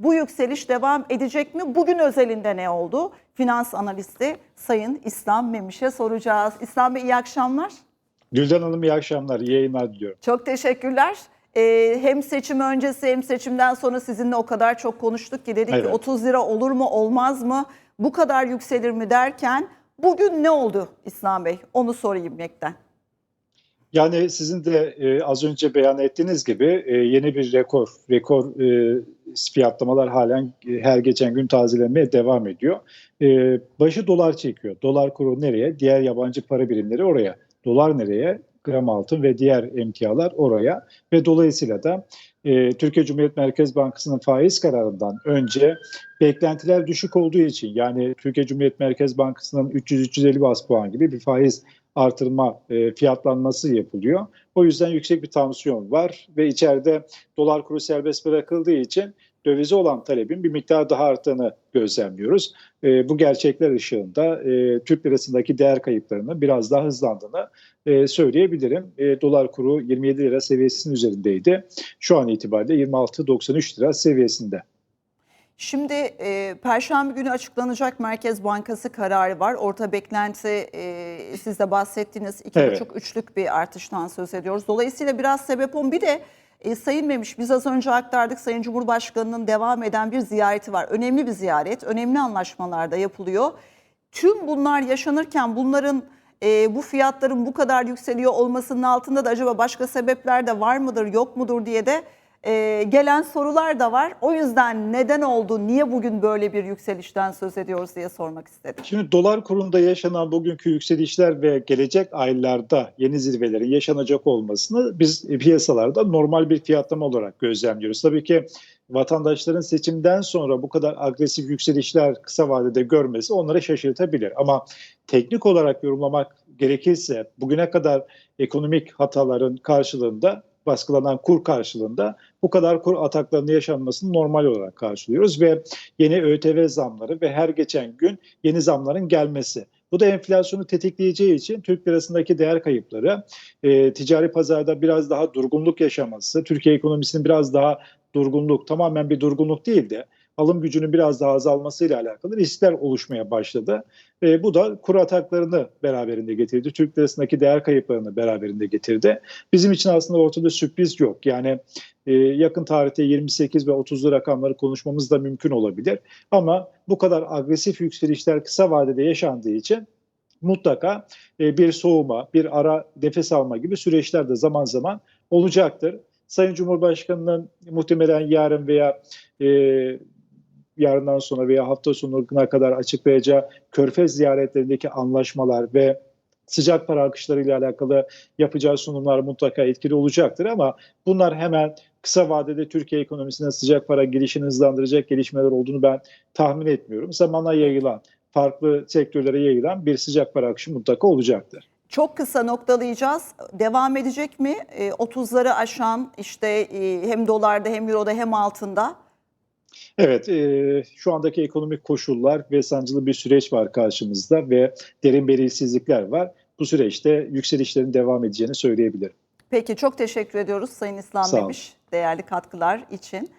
Bu yükseliş devam edecek mi? Bugün özelinde ne oldu? Finans analisti Sayın İslam Memiş'e soracağız. İslam Bey iyi akşamlar. Gülden Hanım iyi akşamlar, iyi yayınlar diliyorum. Çok teşekkürler. Ee, hem seçim öncesi hem seçimden sonra sizinle o kadar çok konuştuk ki dedik ki Evet. 30 lira olur mu olmaz mı? Bu kadar yükselir mi derken bugün ne oldu İslam Bey? Onu sorayım Yekten. Yani sizin de e, az önce beyan ettiğiniz gibi e, yeni bir rekor, rekor e, fiyatlamalar halen e, her geçen gün tazelenmeye devam ediyor. E, başı dolar çekiyor. Dolar kuru nereye? Diğer yabancı para birimleri oraya. Dolar nereye? Gram altın ve diğer emtialar oraya ve dolayısıyla da e, Türkiye Cumhuriyet Merkez Bankası'nın faiz kararından önce beklentiler düşük olduğu için yani Türkiye Cumhuriyet Merkez Bankası'nın 300-350 bas puan gibi bir faiz artırma e, fiyatlanması yapılıyor. O yüzden yüksek bir tansiyon var ve içeride dolar kuru serbest bırakıldığı için dövize olan talebin bir miktar daha arttığını gözlemliyoruz. E, bu gerçekler ışığında e, Türk lirasındaki değer kayıplarının biraz daha hızlandığını e, söyleyebilirim. E, dolar kuru 27 lira seviyesinin üzerindeydi. Şu an itibariyle 26.93 lira seviyesinde. Şimdi e, Perşembe günü açıklanacak Merkez Bankası kararı var. Orta beklenti e, siz de bahsettiğiniz 2,5-3'lük bir artıştan söz ediyoruz. Dolayısıyla biraz sebep on. Bir de e, Sayın Memiş biz az önce aktardık Sayın Cumhurbaşkanı'nın devam eden bir ziyareti var. Önemli bir ziyaret, önemli anlaşmalar da yapılıyor. Tüm bunlar yaşanırken bunların e, bu fiyatların bu kadar yükseliyor olmasının altında da acaba başka sebepler de var mıdır yok mudur diye de e, gelen sorular da var. O yüzden neden oldu, niye bugün böyle bir yükselişten söz ediyoruz diye sormak istedim. Şimdi dolar kurunda yaşanan bugünkü yükselişler ve gelecek aylarda yeni zirvelerin yaşanacak olmasını biz piyasalarda normal bir fiyatlama olarak gözlemliyoruz. Tabii ki vatandaşların seçimden sonra bu kadar agresif yükselişler kısa vadede görmesi onları şaşırtabilir. Ama teknik olarak yorumlamak gerekirse bugüne kadar ekonomik hataların karşılığında baskılanan kur karşılığında bu kadar kur ataklarının yaşanmasını normal olarak karşılıyoruz ve yeni ÖTV zamları ve her geçen gün yeni zamların gelmesi. Bu da enflasyonu tetikleyeceği için Türk lirasındaki değer kayıpları, e, ticari pazarda biraz daha durgunluk yaşaması, Türkiye ekonomisinin biraz daha durgunluk, tamamen bir durgunluk değil de alım gücünün biraz daha azalmasıyla alakalı riskler oluşmaya başladı. E, bu da kur ataklarını beraberinde getirdi. Türk lirasındaki değer kayıplarını beraberinde getirdi. Bizim için aslında ortada sürpriz yok. Yani e, yakın tarihte 28 ve 30'lu rakamları konuşmamız da mümkün olabilir. Ama bu kadar agresif yükselişler kısa vadede yaşandığı için mutlaka e, bir soğuma, bir ara nefes alma gibi süreçler de zaman zaman olacaktır. Sayın Cumhurbaşkanı'nın muhtemelen yarın veya e, yarından sonra veya hafta sonuna kadar açıklayacağı körfez ziyaretlerindeki anlaşmalar ve sıcak para akışlarıyla alakalı yapacağı sunumlar mutlaka etkili olacaktır ama bunlar hemen kısa vadede Türkiye ekonomisine sıcak para girişini hızlandıracak gelişmeler olduğunu ben tahmin etmiyorum. Zamanla yayılan, farklı sektörlere yayılan bir sıcak para akışı mutlaka olacaktır. Çok kısa noktalayacağız. Devam edecek mi? E, 30'ları aşan işte e, hem dolarda hem euroda hem altında. Evet, e, şu andaki ekonomik koşullar ve sancılı bir süreç var karşımızda ve derin belirsizlikler var. Bu süreçte yükselişlerin devam edeceğini söyleyebilirim. Peki çok teşekkür ediyoruz Sayın İslam. Memiş değerli katkılar için.